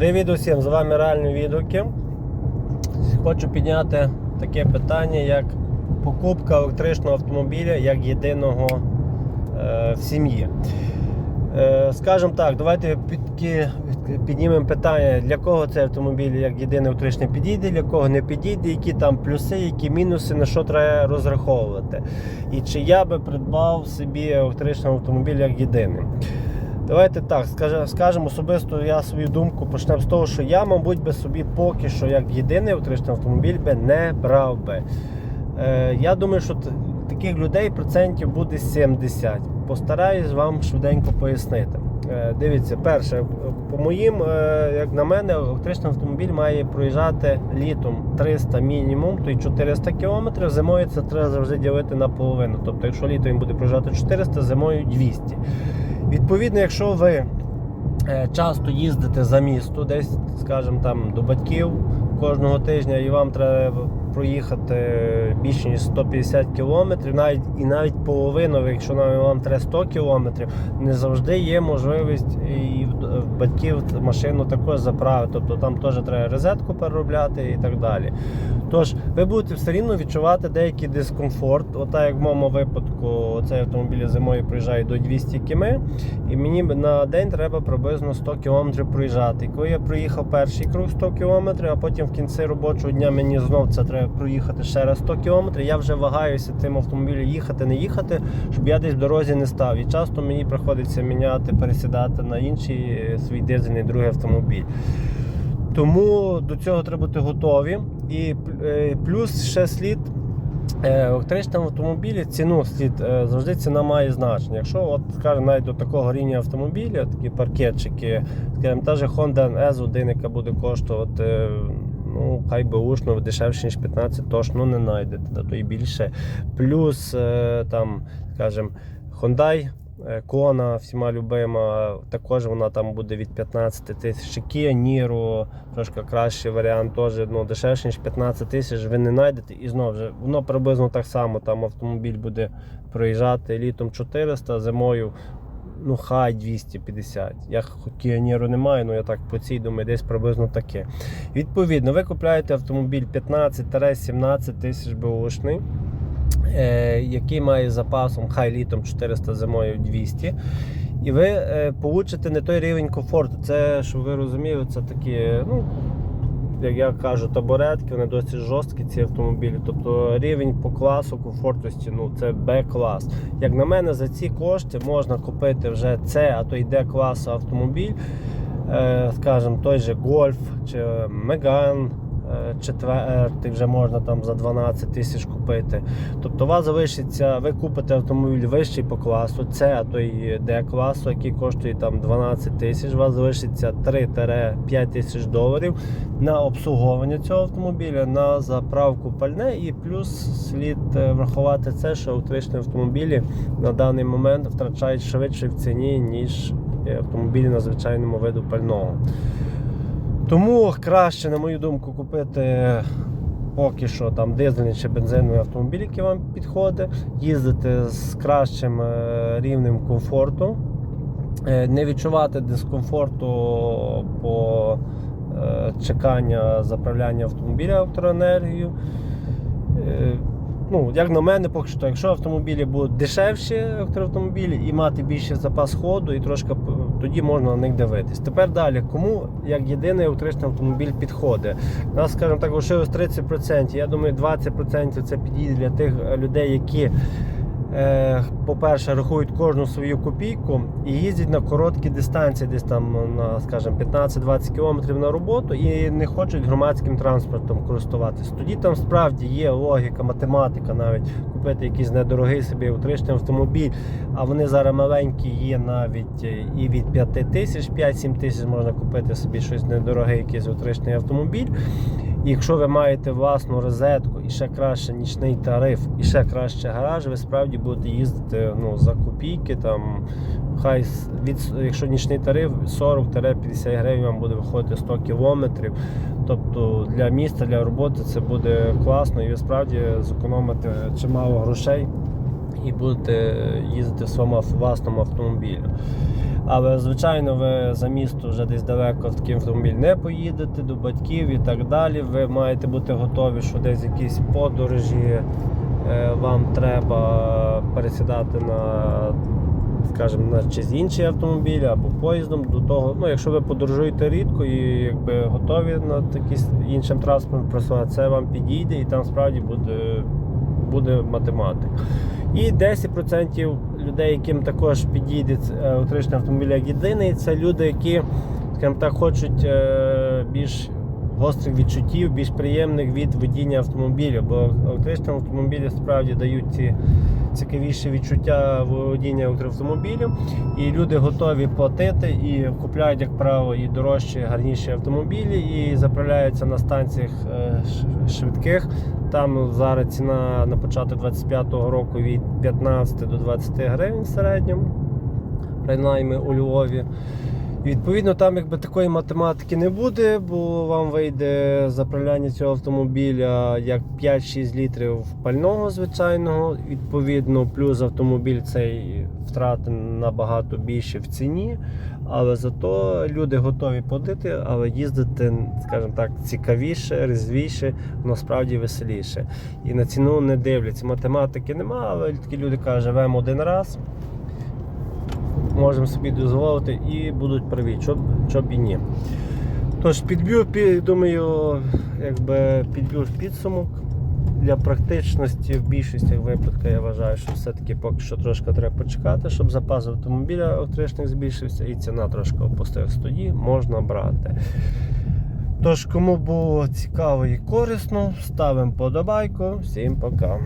Привіт усім! З вами реальні відгуки. Хочу підняти таке питання, як покупка електричного автомобіля як єдиного е, в сім'ї. Е, скажімо так, давайте піднімемо питання, для кого цей автомобіль як єдиний електричний підійде, для кого не підійде, які там плюси, які мінуси, на що треба розраховувати. І чи я би придбав собі електричний автомобіль як єдиний. Давайте так, скажемо особисто я свою думку почнемо з того, що я, мабуть, би собі поки що як єдиний електричний автомобіль би не брав би. Е, я думаю, що таких людей процентів буде 70. Постараюсь вам швиденько пояснити. Е, дивіться, перше, по моїм, е, як на мене, електричний автомобіль має проїжджати літом 300 мінімум, то й 400 км, зимою це треба завжди ділити на половину. Тобто, якщо літом він буде проїжджати 400, зимою 200. Відповідно, якщо ви е, часто їздите за місто, десь, скажімо, там до батьків кожного тижня, і вам треба проїхати більше ніж 150 кілометрів, навіть і навіть половину, якщо навіть вам треба 100 кілометрів, не завжди є можливість і в батьків машину також заправити. Тобто там теж треба розетку переробляти і так далі. Тож ви будете все рівно відчувати деякий дискомфорт. Ота як в моєму випадку, цей автомобіль зимою проїжджає до 200 км, і мені на день треба приблизно 100 км проїжджати. І коли я проїхав перший круг 100 км, а потім в кінці робочого дня мені знов це треба проїхати ще раз 100 км, я вже вагаюся тим автомобілем їхати, не їхати, щоб я десь в дорозі не став. І часто мені приходиться міняти, пересідати на інший е, свій дизельний другий автомобіль. Тому до цього треба бути готові. І е, плюс ще слід е, електричному автомобілі ціну слід завжди ціна має значення. Якщо от скажімо, навіть до такого рівня автомобіля, такі паркетчики, скажімо, та же Honda S1, яка буде коштувати. Ну, хай би ушно дешевше, ніж 15, точно не знайдете, та то і більше. Плюс е, там, скажімо, Hyundai е, Kona, всіма любима, також вона там буде від 15 тисяч. Kia Niro, трошки кращий варіант, теж ну, дешевше, ніж 15 тисяч, ви не знайдете. І знову ж, воно приблизно так само. Там автомобіль буде проїжджати літом 400, зимою ну хай 250. Я Niro не маю, але я так по цій думаю, десь приблизно таке. Відповідно, ви купляєте автомобіль 15-17 тисяч бушний. Е, який має запасом хай літом 400 зимою 200. І ви е, получите не той рівень комфорту. Це, щоб ви розуміли, це такі, ну, як я кажу, табуретки, вони досить жорсткі, ці автомобілі. Тобто рівень по класу комфортності, ну це Б-клас. Як на мене, за ці кошти можна купити вже С, а то й Д класу автомобіль. Е, скажімо, той же Гольф чи Меган. Е, Четвертий вже можна там за 12 тисяч купити. Тобто у вас залишиться, ви купите автомобіль вищий по класу, С, а то й Д класу, який коштує там 12 тисяч. У вас залишиться 3-5 тисяч доларів на обслуговування цього автомобіля, на заправку пальне і плюс слід е, врахувати це, що електричні автомобілі на даний момент втрачають швидше в ціні, ніж автомобілі на звичайному виду пального. Тому краще, на мою думку, купити поки що там дизельний чи бензиновий автомобіль, який вам підходить, їздити з кращим е, рівнем комфорту, Е, не відчувати дискомфорту по е, чекання заправляння автомобіля електроенергією. Ну, як на мене, поки що, якщо автомобілі будуть дешевші електроавтомобілі і мати більше запас ходу, і трошки тоді можна на них дивитись. Тепер далі, кому як єдиний електричний автомобіль підходить? У нас, скажімо так, лишилось 30%. Я думаю, 20% це підійде для тих людей, які, по-перше, рахують кожну свою копійку і їздять на короткі дистанції, десь там на, скажімо, 15-20 км на роботу і не хочуть громадським транспортом користуватися. Тоді там справді є логіка, математика навіть купити якийсь недорогий собі електричний автомобіль, а вони зараз маленькі є навіть е, і від 5 тисяч, 5-7 тисяч можна купити собі щось недорогий, якийсь електричний автомобіль. Якщо ви маєте власну розетку і ще краще нічний тариф, і ще краще гараж, ви справді будете їздити ну, за копійки. Там, хай від, якщо нічний тариф 40-50 гривень вам буде виходити 100 кілометрів. Тобто для міста, для роботи це буде класно, і ви справді зекономите чимало грошей і будете їздити в своєму власному автомобілі. Але, звичайно, ви за місто вже десь далеко в такий автомобіль не поїдете до батьків і так далі. Ви маєте бути готові, що десь якісь подорожі е, вам треба пересідати на, скажімо, на чи з інший автомобіль або поїздом. До того, ну, якщо ви подорожуєте рідко і якби готові на такий іншим транспортом працювати, це вам підійде і там справді буде, буде математика. І 10% людей, яким також підійде е, електричний автомобіль як єдиний, це люди, які, скажімо так, хочуть е, більш гострих відчуттів, більш приємних від водіння автомобіля. Бо електричні автомобілі справді дають ці цікавіші відчуття водіння електроавтомобілів. І люди готові платити і купляють, як правило, і дорожчі, гарніші автомобілі, і заправляються на станціях е, швидких. Там зараз ціна на початок 25-го року від 15 до 20 гривень в середньому, принаймні у Львові. Відповідно, там якби такої математики не буде, бо вам вийде заправляння цього автомобіля як 5-6 літрів пального звичайного. Відповідно, плюс автомобіль цей втрати набагато більше в ціні. Але зато люди готові платити, але їздити, скажімо так, цікавіше, резвіше, насправді веселіше. І на ціну не дивляться. Математики нема, але такі люди кажуть, живемо один раз можемо собі дозволити і будуть праві, щоб, і ні. Тож підб'ю, думаю, якби підб'ю підсумок. Для практичності в більшості випадків я вважаю, що все-таки поки що трошки треба почекати, щоб запас автомобіля електричних збільшився і ціна трошки опустилась. Тоді можна брати. Тож, кому було цікаво і корисно, ставимо подобайку. Всім пока.